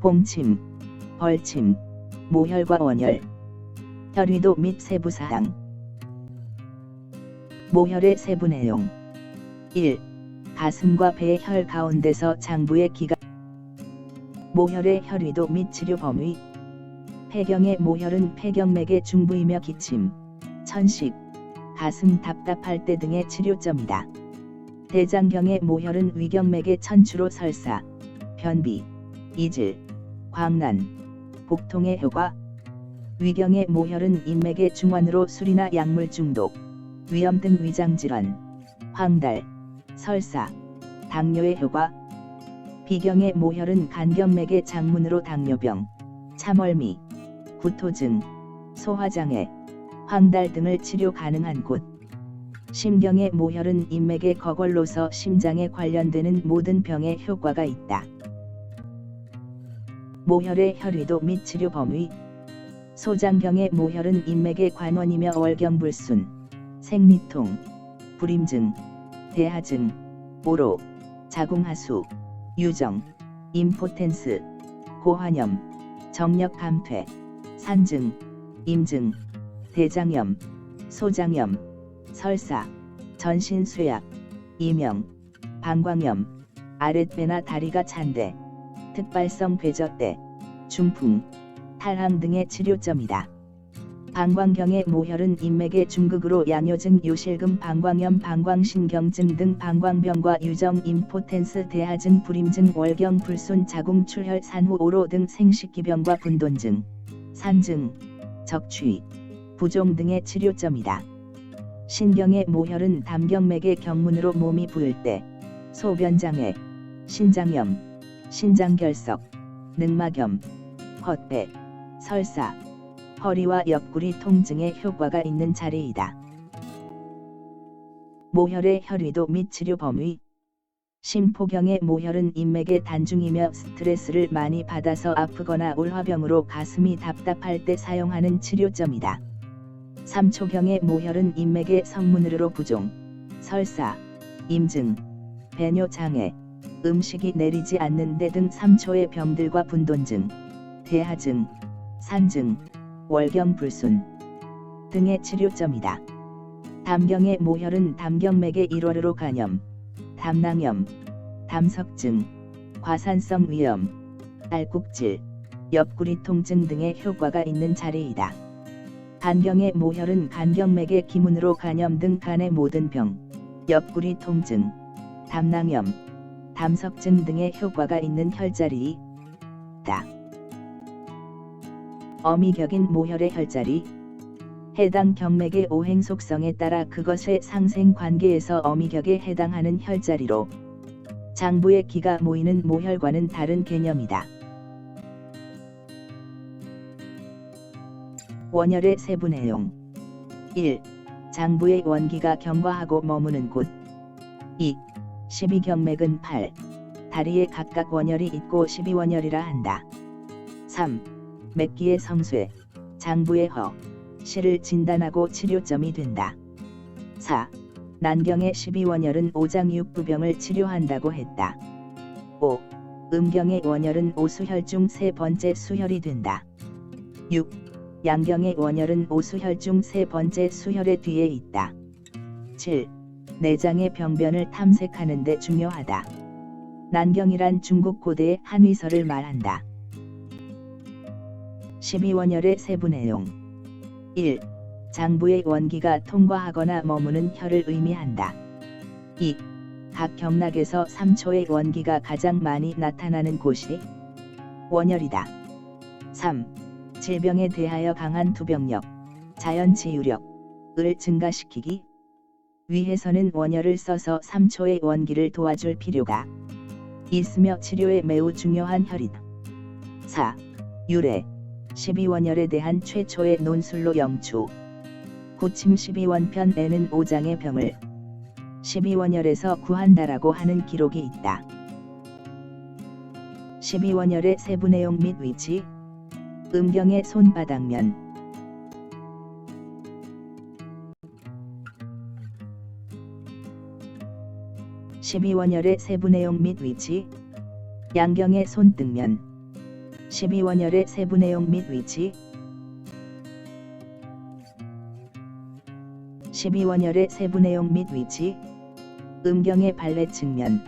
봉침, 벌침, 모혈과 원혈, 혈위도 및 세부 사항. 모혈의 세부 내용 1. 가슴과 배의 혈 가운데서 장부의 기가 모혈의 혈위도 및 치료 범위 폐경의 모혈은 폐경맥의 중부이며 기침, 천식, 가슴 답답할 때 등의 치료점이다. 대장경의 모혈은 위경맥의 천추로 설사, 변비, 이질, 광난, 복통의 효과 위경의 모혈은 인맥의 중환으로 술이나 약물 중독, 위염 등 위장질환, 황달, 설사, 당뇨의 효과 비경의 모혈은 간경맥의 장문으로 당뇨병, 참얼미, 구토증, 소화장애, 황달 등을 치료 가능한 곳. 심경의 모혈은 인맥의 거걸로서 심장에 관련되는 모든 병에 효과가 있다. 모혈의 혈위도 및 치료 범위. 소장경의 모혈은 인맥의 관원이며 월경불순, 생리통, 불임증, 대하증, 오로, 자궁하수, 유정, 임포텐스, 고환염, 정력 감퇴, 산증, 임증, 대장염, 소장염, 설사, 전신쇠약, 이명, 방광염, 아랫배나 다리가 찬데, 특발성 궤저대, 중풍, 탈항 등의 치료점이다. 방광경의 모혈은 인맥의 중극으로 양요증, 요실금, 방광염, 방광신경증 등 방광병과 유정, 임포텐스, 대하증, 불임증, 월경, 불순, 자궁, 출혈, 산후, 오로 등 생식기병과 분돈증, 산증, 적취, 부종 등의 치료점이다. 신경의 모혈은 담경맥의 경문으로 몸이 부을 때, 소변장애, 신장염, 신장결석, 늑막염, 헛배, 설사, 허리와 옆구리 통증에 효과가 있는 자리이다. 모혈의 혈위도 및 치료 범위 심포경의 모혈은 인맥의 단중이며 스트레스를 많이 받아서 아프거나 울화병으로 가슴이 답답할 때 사용하는 치료점이다. 삼초경의 모혈은 인맥의 성문으로 부종, 설사, 임증, 배뇨 장애, 음식이 내리지 않는 데 등 3초의 병들과 분돈증, 대하증, 산증, 월경불순 등의 치료점이다. 담경의 모혈은 담경맥의 1월으로 간염, 담낭염, 담석증, 과산성 위염, 알국질, 옆구리 통증 등의 효과가 있는 자리이다. 간경의 모혈은 간경맥의 기문으로 간염 등 간의 모든 병, 옆구리 통증, 담낭염, 담석증 등의 효과가 있는 혈자리이다. 어미격인 모혈의 혈자리 해당 경맥의 오행 속성에 따라 그것의 상생 관계에서 어미격에 해당하는 혈자리로 장부의 기가 모이는 모혈과는 다른 개념이다. 원혈의 세부 내용 1. 장부의 원기가 경과하고 머무는 곳 2. 12경맥은 8. 다리에 각각 원혈이 있고 12원혈이라 한다. 3. 맥기의 성쇠, 장부의 허, 시를 진단하고 치료점이 된다. 4. 난경의 12원혈은 오장육부병을 치료한다고 했다. 5. 음경의 원혈은 오수혈 중 세 번째 수혈이 된다. 6. 양경의 원혈은 오수혈 중 세 번째 수혈의 뒤에 있다. 7. 내장의 병변을 탐색하는 데 중요하다. 난경이란 중국 고대의 한의설을 말한다. 12원혈의 세부 내용 1. 장부의 원기가 통과하거나 머무는 혈을 의미한다. 2. 각 경락에서 3초의 원기가 가장 많이 나타나는 곳이 원혈이다. 3. 질병에 대하여 강한 투병력, 자연치유력을 증가시키기 위해서는 원혈을 써서 3초의 원기를 도와줄 필요가 있으며 치료에 매우 중요한 혈이다. 4. 유래 12원혈에 대한 최초의 논술로 영추 고침 12원편에는 5장의 병을 12원혈에서 구한다라고 하는 기록이 있다. 12원혈의 세부 내용 및 위치 음경의 손바닥면 (12원혈의) 세부 내용 및 위치. 양경의 손등면. 12원열의 세부 내용 및 위치. 12원열의 세부 내용 및 위치. 음경의 발레 측면.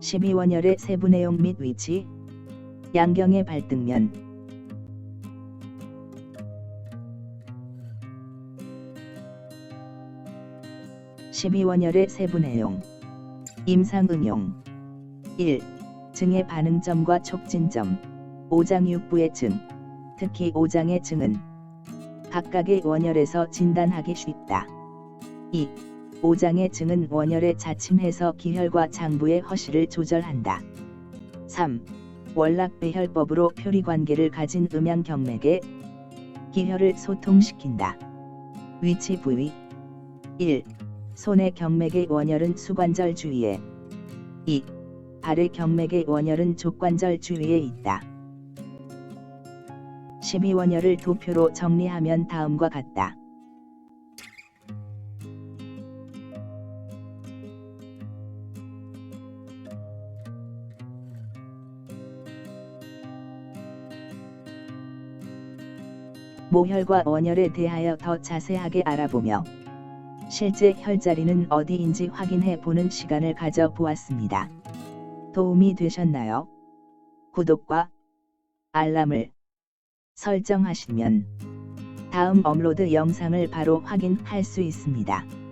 (12원열의) 세부 내용 및 위치. 양경의 발등면 (12원열의) 세부 내용 임상응용 1. 증의 반응점과 촉진점 5장 6부의 증 특히 5장의 증은 각각의 원열에서 진단하기 쉽다. 2. 5장의 증은 원열에 자침해서 기혈과 장부의 허실을 조절한다. 3. 월락배혈법으로 표리관계를 가진 음양 경맥에 기혈을 소통시킨다. 위치 부위 1. 손의 경맥의 원열은 수관절 주위에 2. 발의 경맥의 원열은 족관절 주위에 있다. 12원열을 도표로 정리하면 다음과 같다. 모혈과 원열에 대하여 더 자세하게 알아보며 실제 혈자리는 어디인지 확인해 보는 시간을 가져 보았습니다. 도움이 되셨나요? 구독과 알람을 설정하시면 다음 업로드 영상을 바로 확인할 수 있습니다.